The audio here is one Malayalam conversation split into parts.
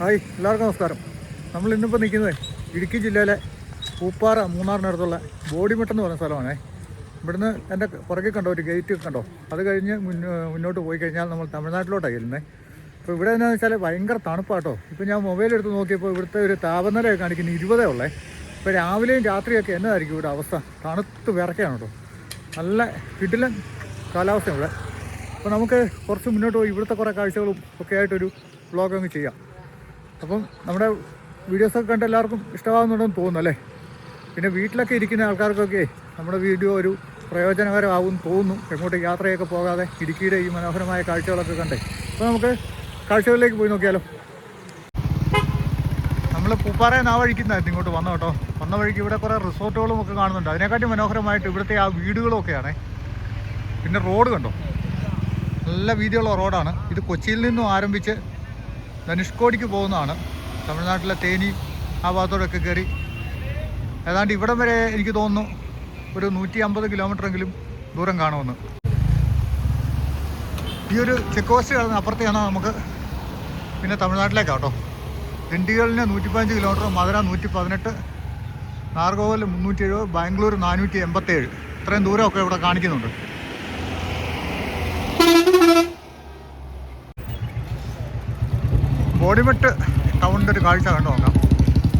ഹായ് എല്ലാവർക്കും നമസ്കാരം. നമ്മൾ ഇന്നിപ്പോൾ നിൽക്കുന്നത് ഇടുക്കി ജില്ലയിലെ പൂപ്പാറ മൂന്നാറിനടുത്തുള്ള ബോഡിമെട്ട് എന്ന് പറഞ്ഞ സ്ഥലമാണേ. ഇവിടുന്ന് എന്റെ പുറകെ കണ്ടോ ഒരു ഗേറ്റ് കണ്ടോ? അത് കഴിഞ്ഞ് മുന്നോട്ട് പോയി കഴിഞ്ഞാൽ നമ്മൾ തമിഴ്നാട്ടിലോട്ടാണ് ചെല്ലുന്നത് അപ്പോൾ ഇവിടെ എന്താണെന്ന് വെച്ചാൽ ഭയങ്കര തണുപ്പാട്ടോ. ഇപ്പോൾ ഞാൻ മൊബൈൽ എടുത്ത് നോക്കിയപ്പോൾ ഇവിടുത്തെ ഒരു താപനിലയൊക്കെ കാണിക്കുന്നത് ഇരുപതേ ഉള്ളേ. ഇപ്പോൾ രാവിലെയും രാത്രിയൊക്കെ എന്നതായിരിക്കും ഇവിടെ അവസ്ഥ. തണുത്ത് വിറയ്ക്കാണ് കേട്ടോ. നല്ല കിടിലൻ കാലാവസ്ഥ ഇവിടെ. അപ്പോൾ നമുക്ക് കുറച്ച് മുന്നോട്ട് പോയി ഇവിടുത്തെ കുറേ കാഴ്ചകളും ഒക്കെ ആയിട്ടൊരു വ്ളോഗ് അങ്ങ് ചെയ്യാം. അപ്പം നമ്മുടെ വീഡിയോസൊക്കെ കണ്ട് എല്ലാവർക്കും ഇഷ്ടമാകുന്നുണ്ടെന്ന് തോന്നുന്നു അല്ലേ? പിന്നെ വീട്ടിലൊക്കെ ഇരിക്കുന്ന ആൾക്കാർക്കൊക്കെ നമ്മുടെ വീഡിയോ ഒരു പ്രയോജനകരമാകും തോന്നുന്നു. എങ്ങോട്ട് യാത്രയൊക്കെ പോകാതെ ഇടുക്കിയുടെ ഈ മനോഹരമായ കാഴ്ചകളൊക്കെ കണ്ടേ. അപ്പോൾ നമുക്ക് കാഴ്ചകളിലേക്ക് പോയി നോക്കിയാലോ? നമ്മൾ പൂപ്പാറയിൽ ആ വഴിക്കുന്നായിരുന്നു ഇങ്ങോട്ട് വന്ന കേട്ടോ. വന്ന വഴിക്ക് ഇവിടെ കുറേ റിസോർട്ടുകളും ഒക്കെ കാണുന്നുണ്ട്. അതിനെക്കാട്ടി മനോഹരമായിട്ട് ഇവിടുത്തെ ആ വീടുകളൊക്കെയാണേ. പിന്നെ റോഡ് കണ്ടോ? നല്ല വീതിയുള്ള റോഡാണ്. ഇത് കൊച്ചിയിൽ നിന്നും ആരംഭിച്ച് ധനുഷ്കോടിക്ക് പോകുന്നതാണ്. തമിഴ്നാട്ടിലെ തേനി ആ ഭാഗത്തോടൊക്കെ കയറി. ഏതാണ്ട് ഇവിടം വരെ എനിക്ക് തോന്നുന്നു ഒരു നൂറ്റി അമ്പത് കിലോമീറ്ററെങ്കിലും ദൂരം കാണുമെന്ന്. ഈ ഒരു ചെക്ക് പോസ്റ്റ് കിടന്ന് അപ്പുറത്തെയാണ് നമുക്ക് പിന്നെ തമിഴ്നാട്ടിലേക്കാണ് കേട്ടോ നൂറ്റി പതിനഞ്ച് കിലോമീറ്റർ മധുര നൂറ്റി പതിനെട്ട് നാർഗോവൽ മുന്നൂറ്റി എഴുപത് ബാംഗ്ലൂർ നാനൂറ്റി എൺപത്തേഴ് ഇത്രയും ദൂരമൊക്കെ ഇവിടെ കാണിക്കുന്നുണ്ട്. ബോഡിമെട്ട് ടൗണിന്റെ ഒരു കാഴ്ച കണ്ടു നോക്കാം.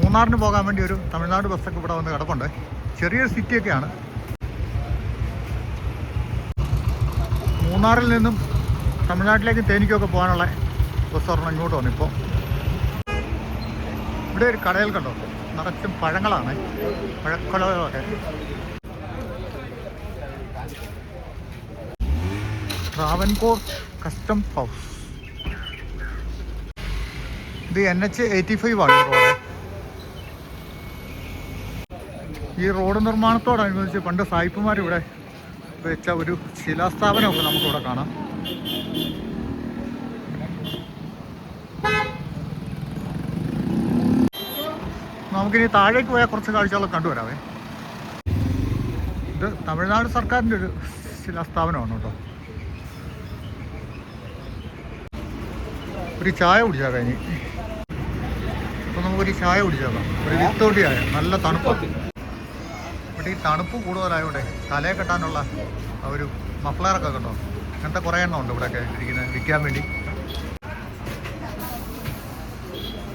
മൂന്നാറിന് പോകാൻ വേണ്ടി ഒരു തമിഴ്നാട് ബസ്സൊക്കെ ഇവിടെ വന്ന് കിടപ്പുണ്ട്. ചെറിയൊരു സിറ്റിയൊക്കെയാണ്. മൂന്നാറിൽ നിന്നും തമിഴ്നാട്ടിലേക്ക് തേനിക്കൊക്കെ പോകാനുള്ള ബസ് ഒരെണ്ണം ഇങ്ങോട്ട് വന്നു ഇപ്പോൾ. ഇവിടെ ഒരു കടയിൽ കണ്ടോ? നിറച്ചും പഴങ്ങളാണ്. പഴക്കൊലകളൊക്കെ ട്രാവൻകൂർ കസ്റ്റംസ് ഹൗസ്. ഇത് എൻ എച്ച് എയ്റ്റി ഫൈവ് ആണ് റോഡ്. ഈ റോഡ് നിർമ്മാണത്തോടനുബന്ധിച്ച് പണ്ട് സായിപ്പുമാർ ഇവിടെ വെച്ച ഒരു ശിലാസ്ഥാപനമൊക്കെ നമുക്കിവിടെ കാണാം. നമുക്കിനി താഴേക്ക് പോയാൽ കുറച്ച് കാഴ്ചകളൊക്കെ കണ്ടുവരാവേ. ഇത് തമിഴ്നാട് സർക്കാരിന്റെ ഒരു ശിലാസ്ഥാപനമാണ് കേട്ടോ. ഒരു ചായ കുടിച്ചാൽ കഴിഞ്ഞ്. നമുക്കൊരു ചായ കുടിച്ചേക്കാം ഒരു വിത്തോട്ടി ചായ. നല്ല തണുപ്പാണ് ഇവിടെ ഈ തണുപ്പ് കൂടുതലായോട്ടെ തലയെ കെട്ടാനുള്ള ഒരു മഫ്ലറൊക്കെ കണ്ടോ? അങ്ങനത്തെ കുറേ എണ്ണം ഉണ്ട് ഇവിടെ ഇരിക്കുന്നത് വിൽക്കാൻ വേണ്ടി.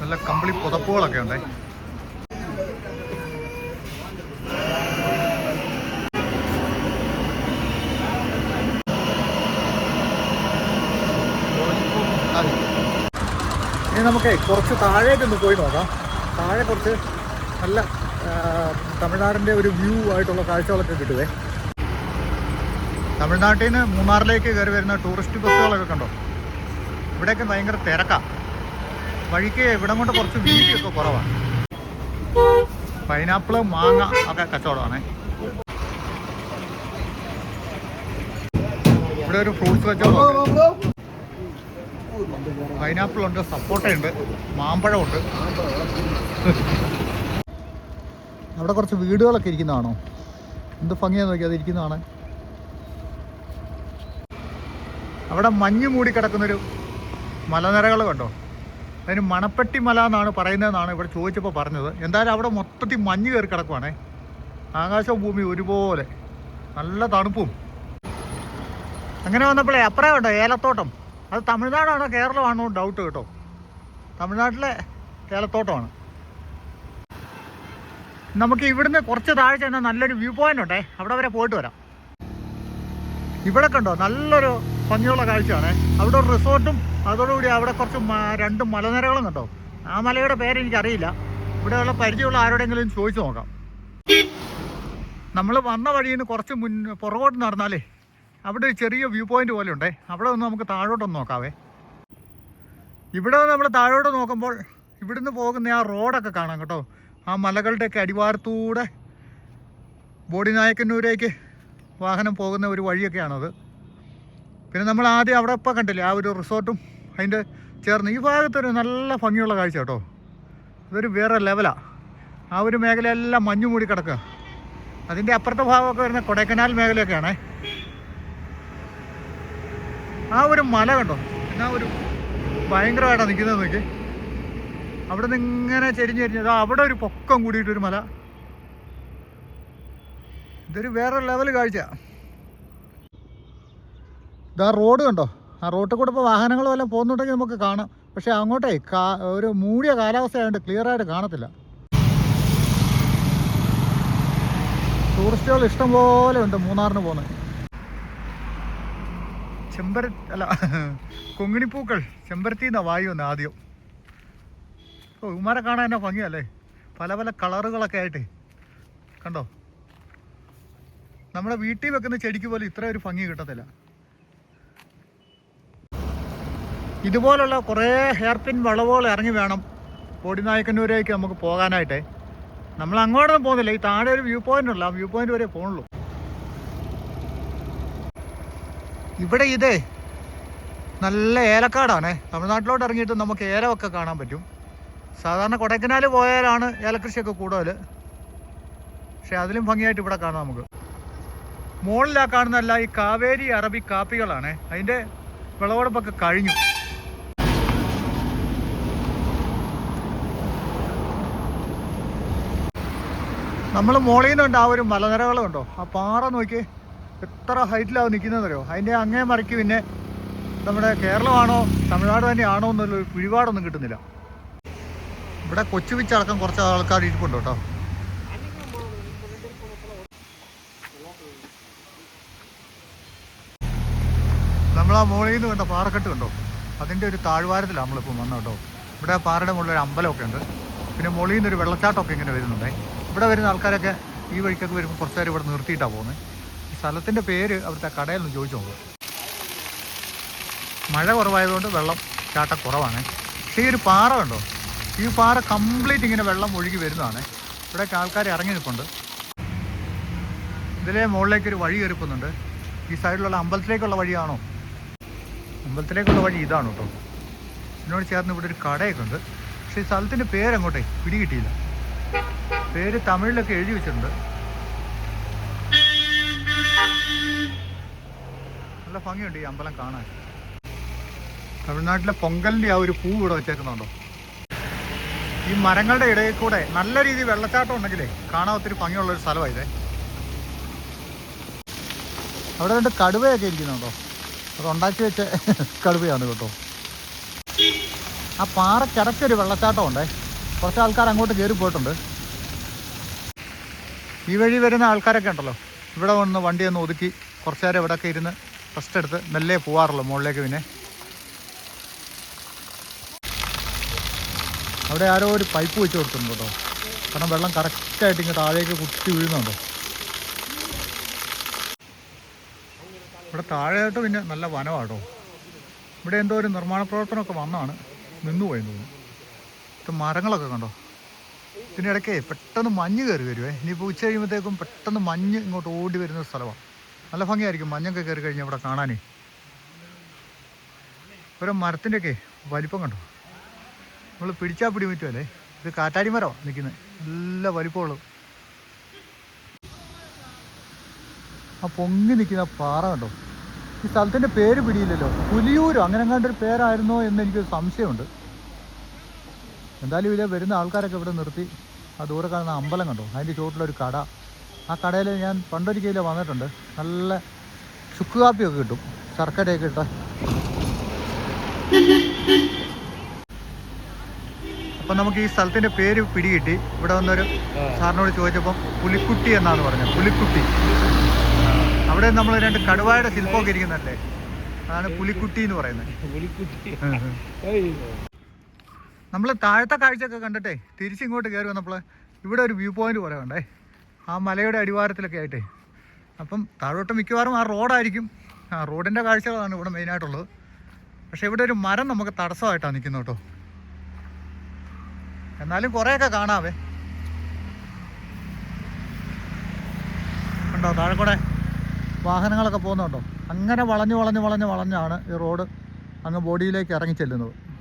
നല്ല കമ്പിളി പുതപ്പുകളൊക്കെ ഉണ്ടേ. ഇനി നമുക്ക് കുറച്ച് താഴേക്കൊന്ന് പോയി നോക്കാം. താഴെ കുറച്ച് നല്ല തമിഴ്നാടിന്റെ ഒരു വ്യൂ ആയിട്ടുള്ള കാഴ്ചകളൊക്കെ കിട്ടുവേ. തമിഴ്നാട്ടിൽ നിന്ന് മൂന്നാറിലേക്ക് കയറി വരുന്ന ടൂറിസ്റ്റ് ബസ്സുകളൊക്കെ കണ്ടോ? ഇവിടെയൊക്കെ ഭയങ്കര തിരക്കാണ് വഴിക്ക് ഇവിടെ കൊണ്ട് കുറച്ച് വീതിയൊക്കെ കുറവാണ്. പൈനാപ്പിൾ മാങ്ങ ഒക്കെ കച്ചവടമാണ്. ഇവിടെ ഒരു ഫ്രൂട്ട്സ് കച്ചവടം പൈനാപ്പിൾ ഉണ്ട് സപ്പോട്ട ഉണ്ട് മാമ്പഴമുണ്ട് അവിടെ കുറച്ച് വീടുകളൊക്കെ ഇരിക്കുന്നതാണോ? എന്ത് ഭംഗിയാന്ന് നോക്കി അത് ഇരിക്കുന്നതാണ് അവിടെ മഞ്ഞ് മൂടി കിടക്കുന്നൊരു മലനിരകൾ കണ്ടോ? അതിന് മണപ്പെട്ടി മല എന്നാണ് പറയുന്നതെന്നാണ് ഇവിടെ ചോദിച്ചപ്പോൾ പറഞ്ഞത്. എന്തായാലും അവിടെ മൊത്തത്തിൽ മഞ്ഞ് കയറി കിടക്കുവാണേ. ആകാശവും ഭൂമി ഒരുപോലെ. നല്ല തണുപ്പും. അങ്ങനെ വന്നപ്പോഴേ അപ്പുറം ഉണ്ടോ ഏലത്തോട്ടം? അത് തമിഴ്നാടാണോ കേരളമാണോ ഡൗട്ട് കേട്ടോ. തമിഴ്നാട്ടിലെ കേരളത്തോട്ടമാണ്. നമുക്ക് ഇവിടുന്ന് കുറച്ച് താഴെ ചെന്നാൽ നല്ലൊരു വ്യൂ പോയിന്റ് ഉണ്ടേ. അവിടെ വരെ പോയിട്ട് വരാം. ഇവിടെ കണ്ടോ നല്ലൊരു ഭംഗിയുള്ള കാഴ്ചയാണേ. അവിടെ ഒരു റിസോർട്ടും അതോടുകൂടി അവിടെ കുറച്ച് രണ്ട് മലനിരകളും കണ്ടോ. ആ മലയുടെ പേര് എനിക്കറിയില്ല. ഇവിടെയുള്ള പരിചയമുള്ള ആരോടെങ്കിലും ചോദിച്ചു നോക്കാം. നമ്മൾ വന്ന വഴിയിൽ നിന്ന് കുറച്ച് മുൻ പുറകോട്ട് നടന്നാലേ അവിടെ ഒരു ചെറിയ വ്യൂ പോയിന്റ് പോലെ ഉണ്ടേ അവിടെ ഒന്ന് നമുക്ക് താഴോട്ടൊന്ന് നോക്കാവേ. ഇവിടെ നമ്മൾ താഴോട്ട് നോക്കുമ്പോൾ ഇവിടുന്ന് പോകുന്ന ആ റോഡൊക്കെ കാണാം കേട്ടോ. ആ മലകളുടെയൊക്കെ അടിവാരത്തൂടെ ബോഡിനായക്കന്നൂരേക്ക് വാഹനം പോകുന്ന ഒരു വഴിയൊക്കെയാണത്. പിന്നെ നമ്മൾ ആദ്യം അവിടെ ഇപ്പം കണ്ടില്ലേ ആ ഒരു റിസോർട്ടും അതിന്റെ ചേർന്ന് ഈ ഭാഗത്തൊരു നല്ല ഭംഗിയുള്ള കാഴ്ച കേട്ടോ. അതൊരു വേറെ ലെവലാണ് ആ. ഒരു മേഖലയെല്ലാം മഞ്ഞു മൂടി കിടക്കുക. അതിന്റെ അപ്പുറത്തെ ഭാഗമൊക്കെ വരുന്ന കൊടൈക്കനാൽ മേഖലയൊക്കെയാണേ. ആ ഒരു മല കണ്ടോ? എന്നാ ഒരു ഭയങ്കരമായിട്ടാണ് നിൽക്കുന്നത് നോക്കി. അവിടെ നിന്ന് ഇങ്ങനെ ചെരിഞ്ഞ് ചെരിഞ്ഞത് അവിടെ ഒരു പൊക്കം കൂടിയിട്ടൊരു മല. ഇതൊരു വേറെ ലെവൽ കാഴ്ച. ഇതാ റോഡ് കണ്ടോ? ആ റോട്ടിൽ കൂടെ ഇപ്പോൾ വാഹനങ്ങൾ വല്ലതും പോകുന്നുണ്ടെങ്കിൽ നമുക്ക് കാണാം. പക്ഷേ അങ്ങോട്ടേ കാ ഒരു മൂടിയ കാലാവസ്ഥ ആയതുകൊണ്ട് ക്ലിയർ ആയിട്ട് കാണത്തില്ല. ടൂറിസ്റ്റുകൾ ഇഷ്ടം പോലെ ഉണ്ട് മൂന്നാറിന് പോകുന്നത്. ചെമ്പര അല്ല കൊങ്ങിണിപ്പൂക്കൾ. ചെമ്പരത്തി നിന്നാണ് വായു വന്നത് ആദ്യം. ഓ ഉമാരെ കാണാൻ എന്നാ ഭംഗിയല്ലേ? പല പല കളറുകളൊക്കെ ആയിട്ട്. കണ്ടോ? നമ്മുടെ വീട്ടിൽ വെക്കുന്ന ചെടിക്ക് പോലും ഇത്ര ഒരു ഭംഗി കിട്ടത്തില്ല. ഇതുപോലുള്ള കുറേ ഹെയർ പിൻ വളവുകൾ ഇറങ്ങി വേണം ബോഡിനായക്കന്നൂരേക്ക് നമുക്ക് പോകാനായിട്ടേ. നമ്മൾ അങ്ങോട്ടൊന്നും പോകുന്നില്ല. ഈ താഴെ ഒരു വ്യൂ പോയിന്റ് ഉള്ള ആ വ്യൂ പോയിന്റ് വരെ പോകുള്ളൂ ഇവിടെ ഇതേ നല്ല ഏലക്കാടാണേ. തമിഴ്നാട്ടിലോട്ട് ഇറങ്ങിയിട്ട് നമുക്ക് ഏലമൊക്കെ കാണാൻ പറ്റും. സാധാരണ കൊടൈക്കനാൽ പോയാലാണ് ഏലകൃഷിയൊക്കെ കൂടുതൽ. പക്ഷെ അതിലും ഭംഗിയായിട്ട് ഇവിടെ കാണാം നമുക്ക്. മുകളിലാ കാണുന്നല്ല ഈ കാവേരി അറബി കാപ്പികളാണ്. അതിന്റെ വിളവെടുപ്പൊക്കെ കഴിഞ്ഞു. നമ്മൾ മുകളിൽ നിന്നുണ്ട് ആ ഒരു മലനിരകളുണ്ടോ? ആ പാറ നോക്കി എത്ര ഹൈറ്റിലാണ് നിൽക്കുന്നതെന്നറിയോ അതിന്റെ അങ്ങേ മറിക്ക് പിന്നെ നമ്മുടെ കേരളമാണോ തമിഴ്നാട് തന്നെയാണോ എന്നുള്ളൊരു പിഴിപാടൊന്നും കിട്ടുന്നില്ല. ഇവിടെ കൊച്ചു വിച്ചടക്കം കുറച്ച് ആൾക്കാർ ഇരിപ്പുണ്ട് കേട്ടോ. നമ്മൾ ആ മുകളിൽ നിന്ന് കണ്ട പാറക്കെട്ട് കണ്ടോ? അതിന്റെ ഒരു താഴ്വാരത്തിലാണ് നമ്മളിപ്പോൾ വന്നത് കേട്ടോ. ഇവിടെ പാറയുടെ മുകളിൽ ഒരു അമ്പലമൊക്കെ ഉണ്ട്. പിന്നെ മുകളിൽ നിന്ന് ഒരു വെള്ളച്ചാട്ടമൊക്കെ ഇങ്ങനെ വരുന്നുണ്ടേ. ഇവിടെ വരുന്ന ആൾക്കാരൊക്കെ ഈ വഴിക്കൊക്കെ വരുമ്പോൾ കുറച്ച് നേരം ഇവിടെ നിർത്തിയിട്ടാണ് പോകുന്നത് സ്ഥലത്തിന്റെ പേര് അവിടുത്തെ കടയിൽ നിന്ന് ചോദിച്ചു നോക്കും. മഴ കുറവായതുകൊണ്ട് വെള്ളം ചാട്ട കുറവാണ്. പക്ഷേ ഈ ഒരു പാറ കണ്ടോ? ഈ പാറ കംപ്ലീറ്റ് ഇങ്ങനെ വെള്ളം ഒഴുകി വരുന്നതാണ്. ഇവിടെയൊക്കെ ആൾക്കാർ ഇറങ്ങി നിൽപ്പുണ്ട്. ഇതിലെ മുകളിലേക്ക് ഒരു വഴി കയറിപ്പുന്നുണ്ട് ഈ സൈഡിലുള്ള അമ്പലത്തിലേക്കുള്ള വഴിയാണോ? അമ്പലത്തിലേക്കുള്ള വഴി ഇതാണ് കേട്ടോ. എന്നോട് ചേർന്ന് ഇവിടെ ഒരു കടയൊക്കെ ഉണ്ട്. പക്ഷേ ഈ സ്ഥലത്തിന്റെ പേരങ്ങോട്ടേ പിടികിട്ടിയില്ല. പേര് തമിഴിലൊക്കെ എഴുതി വെച്ചിട്ടുണ്ട്. നല്ല ഭംഗിയുണ്ട് ഈ അമ്പലം കാണാൻ. തമിഴ്നാട്ടിലെ പൊങ്കലിന്റെ ആ ഒരു പൂ ഇവിടെ വെച്ചേക്കുന്നുണ്ടോ? ഈ മരങ്ങളുടെ ഇടയിൽ കൂടെ നല്ല രീതിയിൽ വെള്ളച്ചാട്ടം ഉണ്ടെങ്കിലേ കാണാൻ ഒത്തിരി ഭംഗിയുള്ള ഒരു സ്ഥലമാണ് ഇതേ. അവിടെ രണ്ട് കടുവയൊക്കെ ഇരിക്കുന്നുണ്ടോ? അത് ഉണ്ടാക്കി വെച്ച കടുവയാണ് കേട്ടോ. ആ പാറക്കിടക്കൊരു വെള്ളച്ചാട്ടം ഉണ്ടേ. കുറച്ച് ആൾക്കാർ അങ്ങോട്ട് കയറി പോയിട്ടുണ്ട്. ഈ വഴി വരുന്ന ആൾക്കാരൊക്കെ ഉണ്ടല്ലോ. ഇവിടെ വന്ന് വണ്ടി ഒന്ന് ഒതുക്കി കുറച്ചു നേരം ഇവിടെയൊക്കെ ഇരുന്ന് റെസ്റ്റ് എടുത്ത് മെല്ലെ പോവാറുള്ളൂ മുകളിലേക്ക് പിന്നെ. അവിടെ ആരോ ഒരു പൈപ്പ് വെച്ച് കൊടുത്തിട്ടുണ്ട് കേട്ടോ. കാരണം വെള്ളം കറക്റ്റായിട്ട് ഇങ്ങ് താഴേക്ക് കുത്തി വീഴുന്നുണ്ട്. ഇവിടെ താഴെയായിട്ട് പിന്നെ നല്ല വനമാട്ടോ ഇവിടെ എന്തോ ഒരു നിർമ്മാണ പ്രവർത്തനമൊക്കെ വന്നാണ് നിന്നുപോയി തോന്നുന്നു. മരങ്ങളൊക്കെ കണ്ടോ? ഇതിന്റെ ഇടയ്ക്ക് പെട്ടെന്ന് മഞ്ഞ് കയറി വരുവേ. ഇനിയിപ്പോൾ ഉച്ച കഴിയുമ്പോഴത്തേക്കും പെട്ടെന്ന് മഞ്ഞ് ഇങ്ങോട്ട് ഓടി വരുന്ന സ്ഥലമാണ് നല്ല ഭംഗിയായിരിക്കും മഞ്ഞൊക്കെ കയറി കഴിഞ്ഞാൽ ഇവിടെ കാണാനേ. ഓരോ മരത്തിന്റെയൊക്കെ വലിപ്പം കണ്ടോ? നമ്മൾ പിടിച്ചാൽ പിടി പറ്റുമല്ലേ ഇത് കാറ്റാടി മരമാണ് നിൽക്കുന്നത് നല്ല വലിപ്പമുള്ളത്. ആ പൊങ്ങി നിൽക്കുന്ന പാറ കണ്ടോ? ഈ സ്ഥലത്തിന്റെ പേര് പിടിയില്ലല്ലോ. പുലിയൂരോ അങ്ങനെ കണ്ടൊരു പേരായിരുന്നോ എന്ന് എനിക്കൊരു സംശയമുണ്ട്. എന്തായാലും ഇതിലെ വരുന്ന ആൾക്കാരൊക്കെ ഇവിടെ നിർത്തി. ആ ദൂരെ കാണുന്ന അമ്പലം കണ്ടോ? അതിന്റെ ചുവട്ടിലൊരു കട. ആ കടയിൽ ഞാൻ പണ്ടൊരിക്കൽ വന്നിട്ടുണ്ട്. നല്ല ചുക്ക് കാപ്പിയൊക്കെ കിട്ടും. ശർക്കരയൊക്കെ ഇട്ട. അപ്പം നമുക്ക് ഈ സ്ഥലത്തിന്റെ പേര് പിടികിട്ടി. ഇവിടെ വന്നൊരു സാറിനോട് ചോദിച്ചപ്പം പുലിക്കുട്ടി എന്നാണ് പറഞ്ഞത്. പുലിക്കുട്ടി. അവിടെ നമ്മൾ രണ്ട് കടുവായുടെ ശില്പമൊക്കെ ഇരിക്കുന്നല്ലേ അതാണ് പുലിക്കുട്ടി എന്ന് പറയുന്നത്. നമ്മൾ താഴത്തെ കാഴ്ചയൊക്കെ കണ്ടിട്ടേ തിരിച്ചിങ്ങോട്ട് കയറി വന്നപ്പോൾ ഇവിടെ ഒരു വ്യൂ പോയിന്റ് പോലെ കണ്ടേ. ആ മലയുടെ അടിവാരത്തിലൊക്കെ ആയിട്ടേ. അപ്പം താഴോട്ട് മിക്കവാറും ആ റോഡായിരിക്കും. ആ റോഡിന്റെ കാഴ്ചകളാണ് ഇവിടെ മെയിനായിട്ടുള്ളത് പക്ഷേ ഇവിടെ ഒരു മരം നമുക്ക് തടസ്സമായിട്ടാണ് നിൽക്കുന്നത് കേട്ടോ. എന്നാലും കുറേയൊക്കെ കാണാവേ. ഉണ്ടോ? താഴെ കൂടെ വാഹനങ്ങളൊക്കെ പോകുന്നുണ്ടോ? അങ്ങനെ വളഞ്ഞ് വളഞ്ഞ് വളഞ്ഞ് വളഞ്ഞാണ് ഈ റോഡ് അങ്ങ് ബോഡിയിലേക്ക് ഇറങ്ങി ചെല്ലുന്നത്.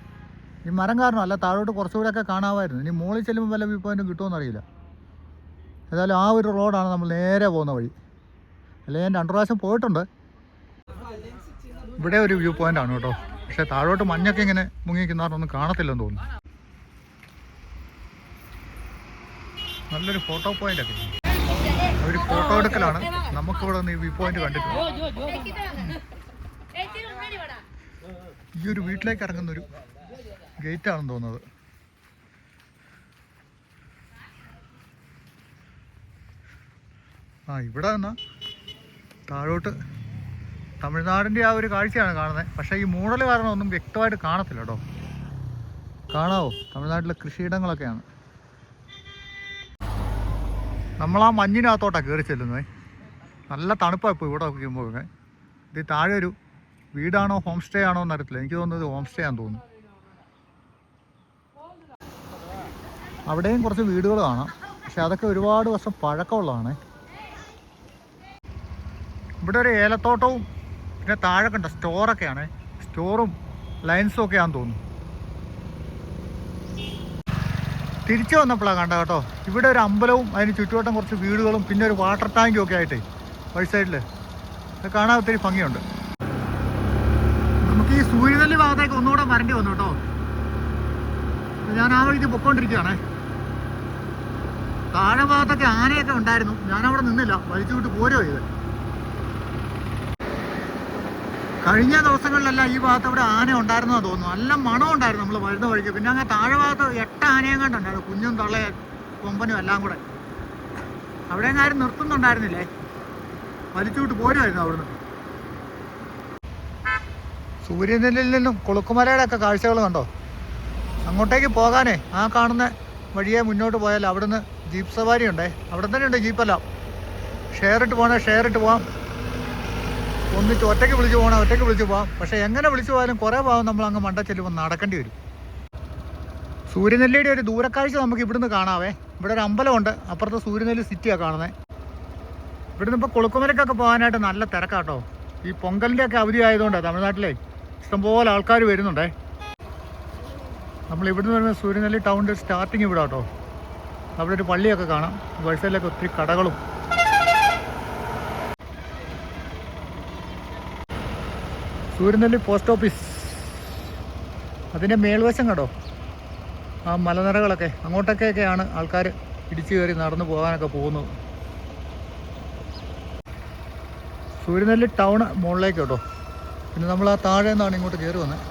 ഈ മരം കാരണം അല്ല താഴോട്ട് കുറച്ചുകൂടെയൊക്കെ കാണാമായിരുന്നു. ഇനി മുകളിൽ ചെല്ലുമ്പോൾ വല്ല വ്യൂ പോയിന്റും കിട്ടുമോ അറിയില്ല. ഏതായാലും ആ ഒരു റോഡാണ് നമ്മൾ നേരെ പോകുന്ന വഴി. അല്ലെങ്കിൽ ഞാൻ രണ്ടു പ്രാവശ്യം പോയിട്ടുണ്ട്. ഇവിടെ ഒരു വ്യൂ പോയിന്റ് ആണ് കേട്ടോ. പക്ഷേ താഴോട്ട് മഞ്ഞൊക്കെ ഇങ്ങനെ മുങ്ങിക്കുന്നവരൊന്നും കാണത്തില്ലെന്ന് തോന്നുന്നു. നല്ലൊരു ഫോട്ടോ പോയിന്റ് ഒക്കെ ഒരു ഫോട്ടോ എടുക്കലാണ്. നമുക്കിവിടെ നിന്ന് ഈ വ്യൂ പോയിന്റ് കണ്ടിട്ടുണ്ട്. ഈ ഒരു വീട്ടിലേക്ക് ഇറങ്ങുന്ന ഒരു ഗേറ്റ് ആണെന്ന് തോന്നുന്നത്. ആ ഇവിടെ നിന്നാ താഴോട്ട് തമിഴ്നാടിന്റെ ആ ഒരു കാഴ്ചയാണ് കാണുന്നത്. പക്ഷേ ഈ മൂടൽ കാരണം ഒന്നും വ്യക്തമായിട്ട് കാണത്തില്ല കേട്ടോ. കാണാവോ? തമിഴ്നാട്ടിലെ കൃഷിയിടങ്ങളൊക്കെയാണ്. നമ്മൾ ആ മഞ്ഞിനകത്തോട്ടാണ് കയറി ചെല്ലുന്നത് നല്ല തണുപ്പാണ് ഇപ്പോൾ ഇവിടെ നോക്കുമ്പോൾ ഇത് താഴെ ഒരു വീടാണോ ഹോം സ്റ്റേ ആണോ എന്നറിയത്തില്ല. എനിക്ക് തോന്നുന്നത് ഹോം സ്റ്റേ ആണെന്ന് തോന്നുന്നു. അവിടെയും കുറച്ച് വീടുകൾ കാണാം. പക്ഷെ അതൊക്കെ ഒരുപാട് വർഷം പഴക്കമുള്ളതാണ്. ഇവിടെ ഒരു ഏലത്തോട്ടവും പിന്നെ താഴെ കണ്ട സ്റ്റോറൊക്കെയാണ്. സ്റ്റോറും ലൈൻസും ഒക്കെ ആണെന്ന് തോന്നുന്നു. തിരിച്ചു വന്നപ്പോഴാണ് കണ്ട കേട്ടോ. ഇവിടെ ഒരു അമ്പലവും അതിന് ചുറ്റുവട്ടം കുറച്ച് വീടുകളും പിന്നെ ഒരു വാട്ടർ ടാങ്കും ഒക്കെ ആയിട്ട് വഴി സൈഡിൽ അത് കാണാൻ ഒത്തിരി ഭംഗിയുണ്ട്. നമുക്ക് ഈ സൂര്യനെല്ലി ഭാഗത്തേക്ക് ഒന്നുകൂടെ വരേണ്ടി വന്നു കേട്ടോ. ഞാൻ ആ വഴിക്ക് പൊക്കോണ്ടിരിക്കുകയാണേ. താഴെ ഭാഗത്തൊക്കെ ആനയൊക്കെ ഉണ്ടായിരുന്നു. ഞാനവിടെ നിന്നില്ല. വലിച്ചു വിട്ട് പോരോ ഇത്? കഴിഞ്ഞ ദിവസങ്ങളിലെല്ലാം ഈ ഭാഗത്ത് അവിടെ ആന എന്ന് തോന്നുന്നു. നല്ല മണം ഉണ്ടായിരുന്നു നമ്മൾ വരുന്ന വഴിക്ക്. പിന്നെ അങ്ങനെ താഴെ ഭാഗത്ത് എട്ട് ആനയും കണ്ടുണ്ടായിരുന്നു. കുഞ്ഞും തള്ളയും കൊമ്പനും എല്ലാം കൂടെ. അവിടെ ആരും നിർത്തുന്നുണ്ടായിരുന്നില്ലേ? വലിച്ചുവിട്ട് പോരുമായിരുന്നു അവിടുന്ന്. സൂര്യനെല്ലിൽ നിന്നും കൊളുക്കുമലയുടെ ഒക്കെ കാഴ്ചകൾ കണ്ടോ? അങ്ങോട്ടേക്ക് പോകാനേ. ആ കാണുന്ന വഴിയെ മുന്നോട്ട് പോയാൽ അവിടുന്ന് ജീപ്പ് സവാരി ഉണ്ടേ. അവിടെ തന്നെ ഉണ്ട് ജീപ്പെല്ലാം ഷെയർ ഇട്ട് പോകണേ ഷെയർ ഇട്ട് പോവാം. ഒന്നിച്ച് ഒറ്റയ്ക്ക് വിളിച്ച് പോകണം ഒറ്റയ്ക്ക് വിളിച്ച് പോകാം പക്ഷേ എങ്ങനെ വിളിച്ചു പോയാലും കുറേ ഭാഗം നമ്മൾ അങ്ങ് മണ്ട ചെല്ലുമ്പോൾ നടക്കേണ്ടി വരും. സൂര്യനെല്ലിയുടെ ഒരു ദൂരക്കാഴ്ച നമുക്ക് ഇവിടുന്ന് കാണാവേ. ഇവിടെ ഒരു അമ്പലമുണ്ട്. അപ്പുറത്ത് സൂര്യനെല്ലി സിറ്റിയാണ് കാണുന്നത് ഇവിടുന്ന് ഇപ്പോൾ കൊളുക്കുമലക്കൊക്കെ പോകാനായിട്ട് നല്ല തിരക്കാട്ടോ. ഈ പൊങ്കലിന്റെ ഒക്കെ അവധി ആയതുകൊണ്ട് തമിഴ്നാട്ടിലെ ഇഷ്ടംപോലെ ആൾക്കാർ വരുന്നുണ്ടേ. നമ്മൾ ഇവിടുന്ന് വരുമ്പോൾ സൂര്യനെല്ലി ടൗണിന്റെ സ്റ്റാർട്ടിങ് ഇവിടെ കേട്ടോ അവിടെ ഒരു പള്ളിയൊക്കെ കാണാം. വഴിസൈഡിലൊക്കെ ഒത്തിരി കടകളും. Suryanelli post office. അതിന്റെ മേൽവശം കണ്ടോ? ആ മലനിരകളൊക്കെ. അങ്ങോട്ടൊക്കെയൊക്കെയാണ് ആൾക്കാർ ഇടിച്ചു കയറി നടന്നു പോകാനൊക്കെ പോകുന്നത്. സൂര്യനെല്ലി ടൗൺ മുകളിലേക്ക് കേട്ടോ. പിന്നെ നമ്മൾ ആ താഴെ നിന്നാണ് ഇങ്ങോട്ട് കയറി വന്നത്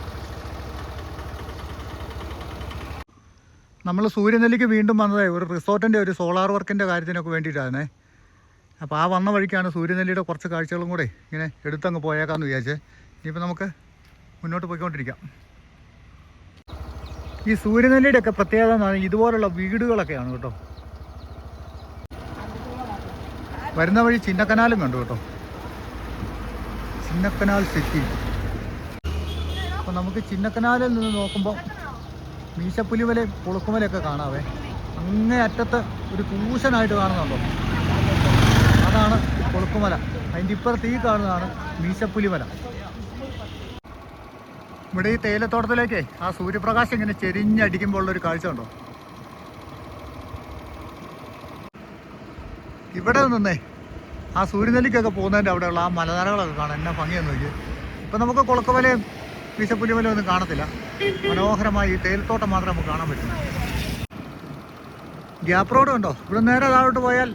നമ്മൾ സൂര്യനെല്ലിക്ക് വീണ്ടും വന്നതേ. ഒരു റിസോർട്ടിന്റെ ഒരു സോളാർ വർക്കിന്റെ കാര്യത്തിനൊക്കെ വേണ്ടിയിട്ടാണ് അപ്പോൾ ആ വന്ന വഴിക്കാണ് സൂര്യനെല്ലിയുടെ കുറച്ച് കാഴ്ചകളും കൂടെ ഇങ്ങനെ എടുത്തങ്ങ് പോയേക്കാമെന്ന് വിചാരിച്ചേ. ഇനിയിപ്പോൾ നമുക്ക് മുന്നോട്ട് പോയിക്കൊണ്ടിരിക്കാം. ഈ സൂര്യനെല്ലിയുടെ ഒക്കെ പ്രത്യേകത എന്ന് പറഞ്ഞാൽ ഇതുപോലുള്ള വീടുകളൊക്കെയാണ് കേട്ടോ. വരുന്ന വഴി ചിന്നക്കനാലും കണ്ടു കേട്ടോ. ചിന്നക്കനാൽ സിറ്റി. അപ്പോൾ നമുക്ക് ചിന്നക്കനാലിൽ നിന്ന് നോക്കുമ്പോൾ മീശപ്പുലിമലയും പുളുക്കുമലയൊക്കെ കാണാവേ. അങ്ങേ അറ്റത്ത് ഒരു കൂശനായിട്ട് കാണുന്നുണ്ടോ? അതാണ് പുളുക്കുമല അതിന്റെ ഇപ്പുറത്ത് ഈ കാണുന്നതാണ് മീശപ്പുലിമല ഇവിടെ ഈ തേയിലത്തോട്ടത്തിലേക്ക് ആ സൂര്യപ്രകാശം ഇങ്ങനെ ചെരിഞ്ഞടിക്കുമ്പോൾ ഉള്ളൊരു കാഴ്ച ഉണ്ടോ ഇവിടെ നിന്നേ ആ സൂര്യനെല്ലിക്കൊക്കെ പോകുന്നതിന്റെ അവിടെയുള്ള ആ മലനിരകളൊക്കെ കാണാൻ എന്നാ ഭംഗിയെന്ന് നോക്കി ഇപ്പം നമുക്ക് കുളക്കുമലയും മീശപ്പുലിമലയും ഒന്നും കാണത്തില്ല. മനോഹരമായി ഈ മാത്രമേ നമുക്ക് കാണാൻ പറ്റും. ഗ്യാപ്പ് റോഡ് ഉണ്ടോ ഇവിടെ നേരെ താഴോട്ട് പോയാൽ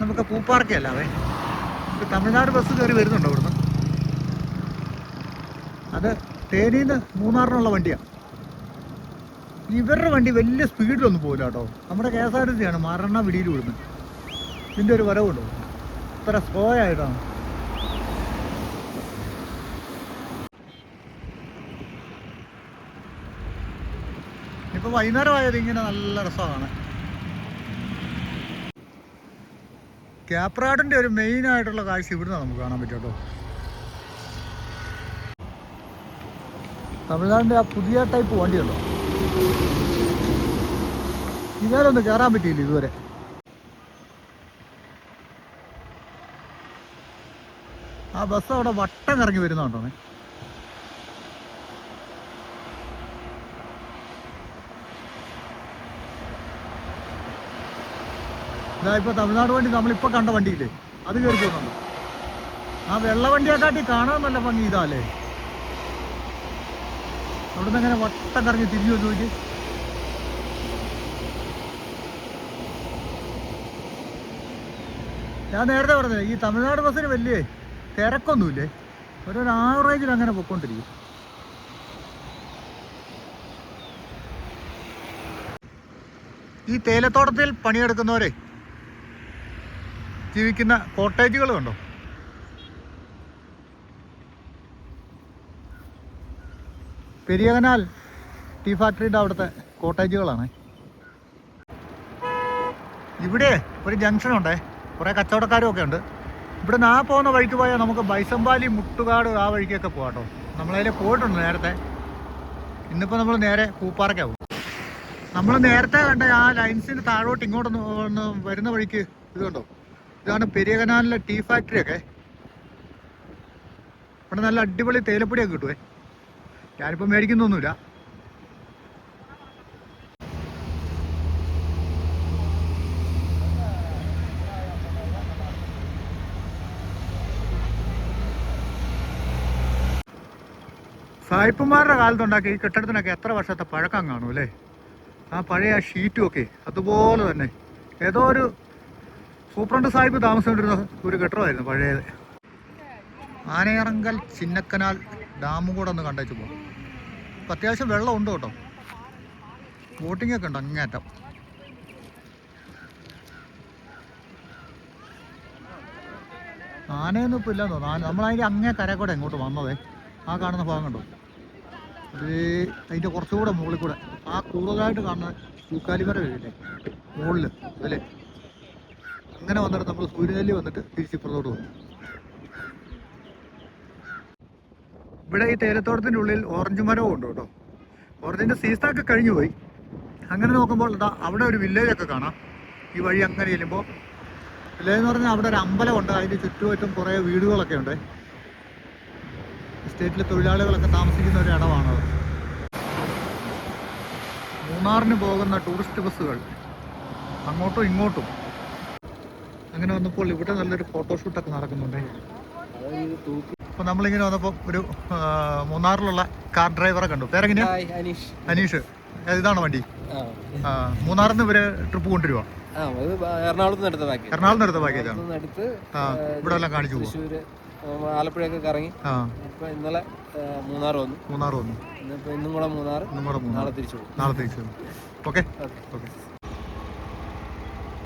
നമുക്ക് പൂപ്പാർക്കേ അല്ലാവേ തമിഴ്നാട് ബസ് കയറി വരുന്നുണ്ടോ ഇവിടുന്ന്? അത് തേനിന്ന് മൂന്നാറിനുള്ള വണ്ടിയാണ് ഇവരുടെ വണ്ടി വലിയ സ്പീഡിലൊന്നും പോകില്ല കേട്ടോ. നമ്മുടെ കെ എസ് ആർ ടി സിയാണ് മരണ വിടിയിൽ വിടുന്നത്. ഇതിന്റെ ഒരു വരവുണ്ടോ? ഇത്ര സ്ലോ ആയിട്ടാണ്. ഇപ്പൊ വൈകുന്നേരം ആയത് ഇങ്ങനെ നല്ല രസമാണ്. ക്യാപ്രാടിന്റെ ഒരു മെയിൻ ആയിട്ടുള്ള കാഴ്ച ഇവിടുന്ന് നമുക്ക് കാണാൻ പറ്റും കേട്ടോ. തമിഴ്നാടിന്റെ ആ പുതിയ ടൈപ്പ് വണ്ടിയുണ്ടോ? ഇതിലൊന്നും കയറാൻ പറ്റിയില്ല ഇതുവരെ. ആ ബസ് അവിടെ വട്ടം കറങ്ങി വരുന്നുണ്ടോ ഇതാ ഇപ്പൊ തമിഴ്നാട് വണ്ടി നമ്മളിപ്പോ കണ്ട വണ്ടിയില്ലേ? അത് കയറി പോകുന്നുണ്ട്. ആ വെള്ള വണ്ടിയെക്കാട്ടി കാണാൻ നല്ല ഭംഗി ഇതാല്ലേ? അവിടുന്ന് അങ്ങനെ വട്ടം കറങ്ങി തിരിഞ്ഞു നോക്കി ഞാൻ നേരത്തെ പറഞ്ഞത് ഈ തമിഴ്നാട് ബസ്സിന് വലിയ തിരക്കൊന്നുമില്ലേ? ഒരു ആവറേജിൽ അങ്ങനെ പൊക്കോണ്ടിരിക്കും ഈ തേയിലത്തോട്ടത്തിൽ പണിയെടുക്കുന്നവരെ ജീവിക്കുന്ന കോട്ടേജുകൾ കണ്ടോ? പെരിയകനാൽ ടീ ഫാക്ടറിയുടെ അവിടുത്തെ കോട്ടേജുകളാണ്. ഇവിടെ ഒരു ജംഗ്ഷൻ ഉണ്ടേ. കുറേ കച്ചവടക്കാരും ഒക്കെ ഉണ്ട്. ഇവിടെ നിന്ന് ആ പോകുന്ന വഴിക്ക് പോയാൽ നമുക്ക് ബൈസമ്പാലി മുട്ടുകാട് ആ വഴിക്കൊക്കെ പോകാം കേട്ടോ. നമ്മളതിൽ പോയിട്ടുണ്ട് നേരത്തെ. ഇന്നിപ്പോൾ നമ്മൾ നേരെ പൂപ്പാറയ്ക്കാവും നമ്മൾ നേരത്തെ കണ്ട ആ ലൈൻസിന് താഴോട്ട് ഇങ്ങോട്ടൊന്ന് വരുന്ന വഴിക്ക് ഇത് കണ്ടോ? ഇതാണ് പെരിയ കനാലിലെ ടീ ഫാക്ടറി ഒക്കെ. ഇവിടെ നല്ല അടിപൊളി തേയിലപ്പൊടിയൊക്കെ കിട്ടുവേ. ഞാനിപ്പോൾ മേടിക്കുന്നൊന്നുമില്ല സായിപ്പന്മാരുടെ കാലത്തുണ്ടാക്കിയ ഈ കെട്ടിടത്തിനൊക്കെ എത്ര വർഷത്തെ പഴക്കം കാണും അല്ലേ? ആ പഴയ ഷീറ്റും ഒക്കെ അതുപോലെ തന്നെ. ഏതോ ഒരു സൂപ്രണ്ട് സാഹിബ് താമസിച്ചുകൊണ്ടിരുന്ന ഒരു കെട്ടിടമായിരുന്നു പഴയത്. ആനയറങ്കൽ ചിന്നക്കനാൽ ഡാമും കൂടെ ഒന്ന് കണ്ടേച്ചു പോകും അപ്പം അത്യാവശ്യം വെള്ളം ഉണ്ട് കേട്ടോ. ബോട്ടിംഗ് ഒക്കെ ഉണ്ട് അങ്ങേറ്റം ആനയൊന്നും ഇപ്പോൾ ഇല്ലെന്ന് തോന്നുന്നു. നമ്മളതിന്റെ അങ്ങേ കരക്കൂടെ കൂടെ ഇങ്ങോട്ട് വന്നതേ. ആ കാണുന്ന ഭാഗം കണ്ടോ? അത് അതിന്റെ കുറച്ചുകൂടെ മുകളിൽ കൂടെ. ആ കൂടുതലായിട്ട് കാണുന്ന പൂക്കാലിമര വരില്ലേ മുകളിൽ അല്ലേ അങ്ങനെ വന്നിട്ട് നമ്മൾ സൂര്യനെല്ലി വന്നിട്ട് തിരിച്ചിപ്പുറത്തോട്ട് വന്നു. ഇവിടെ ഈ തേയിലത്തോട്ടത്തിന്റെ ഉള്ളിൽ ഓറഞ്ച് മരവും ഉണ്ട് കേട്ടോ. ഓറഞ്ചിന്റെ സീസണൊക്കെ കഴിഞ്ഞു പോയി. അങ്ങനെ നോക്കുമ്പോൾ ഇതാ അവിടെ ഒരു വില്ലേജൊക്കെ കാണാം. ഈ വഴി അങ്ങനെ ചെല്ലുമ്പോൾ വില്ലേജ് എന്ന് പറഞ്ഞാൽ അവിടെ ഒരു അമ്പലമുണ്ട് അതിന്റെ ചുറ്റുമായിട്ടും കുറേ വീടുകളൊക്കെ ഉണ്ട്. സ്റ്റേറ്റിലെ തൊഴിലാളികളൊക്കെ താമസിക്കുന്ന ഒരു ഇടമാണത് മൂന്നാറിന് പോകുന്ന ടൂറിസ്റ്റ് ബസ്സുകൾ അങ്ങോട്ടും ഇങ്ങോട്ടും അങ്ങനെ വന്നപ്പോൾ ഇവിടെ നല്ലൊരു ഫോട്ടോഷൂട്ടൊക്കെ നടക്കുന്നുണ്ട്. അപ്പോൾ നമ്മളിങ്ങനെ വന്നപ്പോൾ ഒരു മൂന്നാറിലുള്ള കാർ ഡ്രൈവറെ കണ്ടു. പേരെങ്ങനെയാ? അനീഷ്. ഇതാണോ വണ്ടി? മൂന്നാറിൽ നിന്ന് ഇവർ ട്രിപ്പ് കൊണ്ടുവരുവാ? എറണാകുളത്ത് എടുത്ത പാക്കേജ് എറണാകുളത്ത് എടുത്ത പാക്കേജാണ് ഇവിടെ എല്ലാം കാണിച്ചു ഉം, ആലപ്പുഴയൊക്കെ കറങ്ങി. ഇപ്പൊ ഇന്നലെ മൂന്നാർ വന്നു. മൂന്നാർ വന്നു. ഇന്നും കൂടെ മൂന്നാർ ഇന്നും കൂടെ നാളെ തിരിച്ചു നാളെ തിരിച്ചു ഓക്കെ. ഓക്കെ.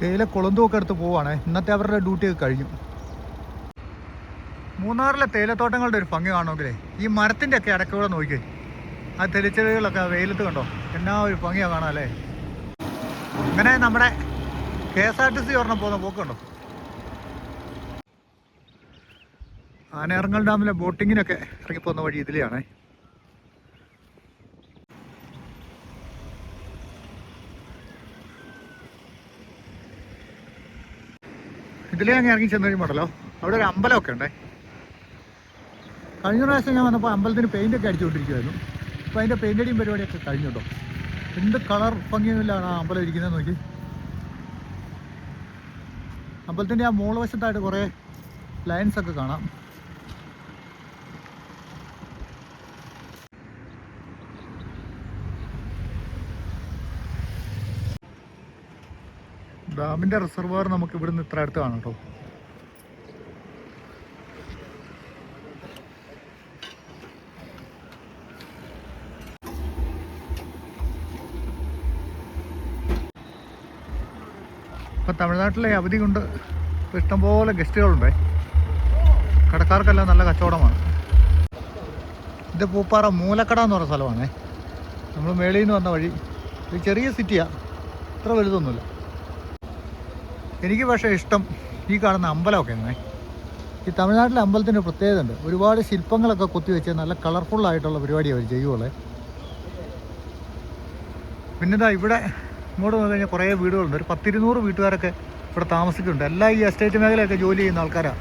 തേയില കൊളന്തുമൊക്കെ എടുത്ത് പോവാണ് ഇന്നത്തെ അവരുടെ ഡ്യൂട്ടി ഒക്കെ കഴിഞ്ഞു. മൂന്നാറിലെ തേയിലത്തോട്ടങ്ങളുടെ ഒരു ഭംഗി കാണുമെങ്കിലേ ഈ മരത്തിന്റെ ഒക്കെ ഇടക്കൂടെ നോക്കി ആ തെളിച്ചെടികളൊക്കെ വെയിലത്ത് കണ്ടോ? എന്നാ ഒരു ഭംഗിയാ കാണാം അല്ലേ? അങ്ങനെ നമ്മുടെ K S R T C ഒരെണ്ണം പോകുന്ന പോക്കുണ്ടോ ആനയിറങ്ങൽ ഡാമിലെ ബോട്ടിങ്ങിനൊക്കെ ഇറങ്ങിപ്പോകുന്ന വഴി ഇതിലെയാണേ. ഇതിലേ അങ്ങ് ഇറങ്ങി ചെന്ന് കഴിയുമ്പോഴല്ലോ അവിടെ ഒരു അമ്പലമൊക്കെ ഉണ്ടേ. കഴിഞ്ഞ പ്രാവശ്യം ഞാൻ വന്നപ്പോൾ അമ്പലത്തിന് പെയിന്റ് ഒക്കെ അടിച്ചുകൊണ്ടിരിക്കുമായിരുന്നു അപ്പോൾ അതിന്റെ പെയിന്റ് അടിയും പരിപാടിയൊക്കെ കഴിഞ്ഞുണ്ടോ എന്ത് കളർ ഭംഗിയൊന്നുമില്ലാണ് ആ അമ്പലം ഇരിക്കുന്നത് നോക്കി. അമ്പലത്തിന്റെ ആ മോൾ വശത്തായിട്ട് കുറേ ലൈൻസ് ഒക്കെ കാണാം. ഡാമിന്റെ റിസർവർ നമുക്ക് ഇവിടുന്ന് ഇത്ര അടുത്ത് കാണാം കേട്ടോ. ഇപ്പം തമിഴ്നാട്ടിലെ അവധി കൊണ്ട് ഇഷ്ടംപോലെ ഗസ്റ്റുകളുണ്ടേ. കടക്കാർക്കെല്ലാം നല്ല കച്ചവടമാണ്. ഇത് പൂപ്പാറ മൂലക്കട എന്ന് പറഞ്ഞ സ്ഥലമാണേ. നമ്മൾ മേളിയിൽ നിന്ന് വന്ന വഴി. ഒരു ചെറിയ സിറ്റിയാണ് അത്ര വലുതൊന്നുമില്ല. എനിക്ക് പക്ഷേ ഇഷ്ടം ഈ കാണുന്ന അമ്പലമൊക്കെ ആണേ ഈ തമിഴ്നാട്ടിലെ അമ്പലത്തിന്റെ പ്രത്യേകത ഉണ്ട്. ഒരുപാട് ശില്പങ്ങളൊക്കെ കൊത്തിവെച്ച് നല്ല കളർഫുള്ളായിട്ടുള്ള പരിപാടി അവർ ചെയ്യുള്ളേ പിന്നെന്താ ഇവിടെ ഇങ്ങോട്ട് വന്നു കഴിഞ്ഞാൽ കുറേ വീടുകളുണ്ട്. ഒരു പത്തിരുന്നൂറ് വീട്ടുകാരൊക്കെ ഇവിടെ താമസിക്കുന്നുണ്ട്. എല്ലാ ഈ എസ്റ്റേറ്റ് മേഖലയൊക്കെ ജോലി ചെയ്യുന്ന ആൾക്കാരാണ്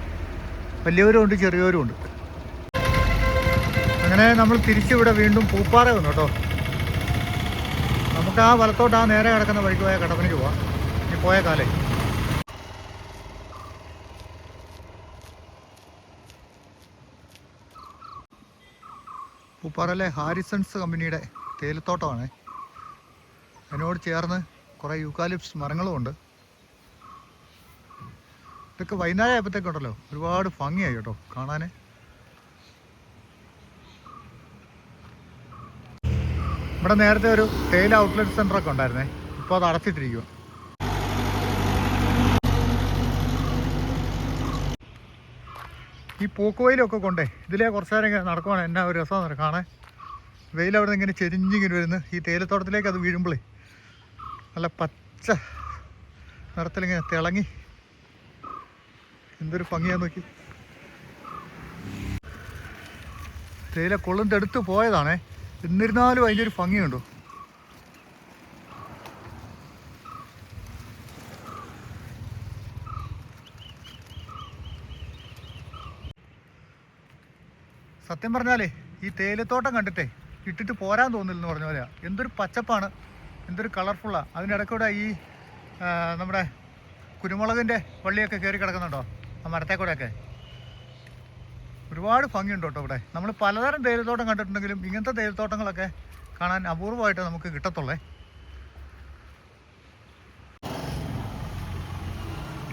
വലിയവരും ഉണ്ട് ചെറിയവരും ഉണ്ട് അങ്ങനെ നമ്മൾ തിരിച്ചിവിടെ വീണ്ടും പൂപ്പാറ വന്നു കേട്ടോ. നമുക്ക് ആ വലത്തോട്ട് ആ നേരെ കിടക്കുന്ന വഴിക്ക് പോയാൽ കടപ്പനയ്ക്ക് പോവാം. ഇനി പോയ കാലേ. പൂപ്പാറയിലെ ഹാരിസൺസ് കമ്പനിയുടെ തേയിലത്തോട്ടമാണ്. അതിനോട് ചേർന്ന് കുറേ യൂക്കാലിപ്സ് മരങ്ങളും ഉണ്ട്. ഇതൊക്കെ വൈകുന്നേരം ആയപ്പോഴത്തേക്കുണ്ടല്ലോ. ഒരുപാട് ഭംഗിയായി കേട്ടോ കാണാൻ ഇവിടെ നേരത്തെ ഒരു തേയില ഔട്ട്ലെറ്റ് സെന്ററൊക്കെ ഉണ്ടായിരുന്നേ. ഇപ്പോൾ അത് അടച്ചിട്ടിരിക്കുക ഈ പൂക്കുവയിലൊക്കെ കൊണ്ടേ ഇതിലേ കുറച്ച് നേരം ഇങ്ങനെ നടക്കുവാണ്. എന്നാ ഒരു രസമാണ് കാണാൻ. വെയിൽ അവിടെ ഇങ്ങനെ ചെരിഞ്ഞിങ്ങനെ വരുന്നു. ഈ തേയിലത്തോട്ടത്തിലേക്ക് അത് വീഴുമ്പോഴേ നല്ല പച്ച നിറത്തിലിങ്ങനെ തിളങ്ങി. എന്തൊരു ഭംഗിയാ നോക്കി. തേയില കൊള്ളുന്നെടുത്ത് പോയതാണേ. എന്നിരുന്നാലും അതിന്റെ ഒരു ഭംഗിയുണ്ടോ? സത്യം പറഞ്ഞാലേ ഈ തേയിലത്തോട്ടം കണ്ടിട്ടേ ഇട്ടിട്ട് പോരാൻ തോന്നില്ലെന്ന് പറഞ്ഞ പോലെയാ. എന്തൊരു പച്ചപ്പാണ് എന്തൊരു കളർഫുള്ളാണ് അതിനിടയ്ക്കൂടെ ഈ നമ്മുടെ കുരുമുളകിന്റെ വള്ളിയൊക്കെ കയറി കിടക്കുന്നുണ്ടോ? ആ മരത്തെ കൂടെയൊക്കെ. ഒരുപാട് ഭംഗിയുണ്ട് കേട്ടോ ഇവിടെ. നമ്മൾ പലതരം തേയിലത്തോട്ടം കണ്ടിട്ടുണ്ടെങ്കിലും ഇങ്ങനത്തെ തേയിലത്തോട്ടങ്ങളൊക്കെ കാണാൻ അപൂർവമായിട്ട് നമുക്ക് കിട്ടത്തുള്ളേ.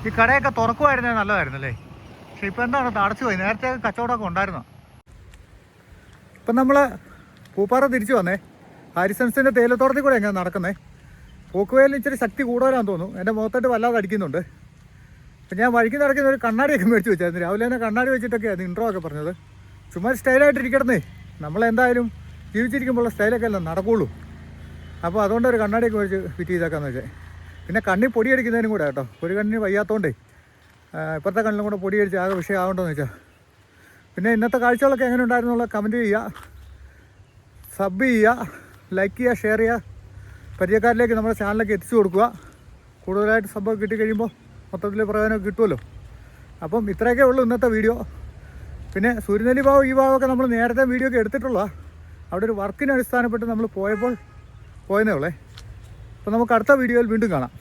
ഈ കടയൊക്കെ തുറക്കുമായിരുന്നേ നല്ലതായിരുന്നല്ലേ? പക്ഷെ ഇപ്പം എന്താണ്? അടച്ചു പോയി നേരത്തെ കച്ചവടമൊക്കെ ഉണ്ടായിരുന്നോ? ഇപ്പം നമ്മൾ പൂപ്പാറ തിരിച്ചു വന്നേ. ഹാരിസൺസിന്റെ തേയിലത്തോട്ടത്തിൽ കൂടെ എങ്ങനെ നടക്കുന്നേ? പോക്കുവയലിന് ഇച്ചിരി ശക്തി കൂടുതലാന്ന് തോന്നുന്നു. എന്റെ മുഖത്തോട്ട് വല്ലാതെ അടിക്കുന്നുണ്ട്. അപ്പം ഞാൻ വഴിക്ക് നടക്കുന്ന ഒരു കണ്ണാടിയൊക്കെ മേടിച്ച് വെച്ചായിരുന്നു. രാവിലെ തന്നെ കണ്ണാടി വെച്ചിട്ടൊക്കെയാണ് ഇൻട്രോ ഒക്കെ പറഞ്ഞത്. ചുമ്മാ സ്റ്റൈലായിട്ട് ഇരിക്കണേ നമ്മളെന്തായാലും ജീവിച്ചിരിക്കുമ്പോഴുള്ള സ്റ്റൈലൊക്കെ അല്ല നടക്കുള്ളൂ. അപ്പോൾ അതുകൊണ്ട് ഒരു കണ്ണാടിയൊക്കെ മേടിച്ച് ഫിറ്റ് ചെയ്തേക്കാന്ന് വെച്ചേ. പിന്നെ കണ്ണി പൊടിയടിക്കുന്നതിനും കൂടെ കേട്ടോ. ഒരു കണ്ണിന് വയ്യാത്തതുകൊണ്ടേ ഇപ്പോഴത്തെ കണ്ണിലും കൂടെ പൊടിയടിച്ച് ആകെ വിഷയമാകണ്ടെന്ന് വെച്ചാൽ പിന്നെ ഇന്നത്തെ കാഴ്ചകളൊക്കെ എങ്ങനെ ഉണ്ടായിരുന്നുള്ള കമന്റ് ചെയ്യുക. സബ് ചെയ്യുക. ലൈക്ക് ചെയ്യുക ഷെയർ ചെയ്യുക. പരിചയക്കാരിലേക്ക് നമ്മുടെ ചാനലിലേക്ക് എത്തിച്ചു കൊടുക്കുക. കൂടുതലായിട്ട് സബ് കിട്ടിക്കഴിയുമ്പോൾ മൊത്തത്തിൽ പ്രയോജനം കിട്ടുമല്ലോ. അപ്പം ഇത്രയൊക്കെ ഉള്ളൂ ഇന്നത്തെ വീഡിയോ പിന്നെ സൂര്യനെല്ലി ഭാവം ഈ ഭാവമൊക്കെ നമ്മൾ നേരത്തെ വീഡിയോ ഒക്കെ എടുത്തിട്ടുള്ള അവിടെ ഒരു വർക്കിനെ അടിസ്ഥാനപ്പെട്ട് നമ്മൾ പോയപ്പോൾ പോയെന്നേ ഉള്ളേ. അപ്പോൾ നമുക്ക് അടുത്ത വീഡിയോയിൽ വീണ്ടും കാണാം.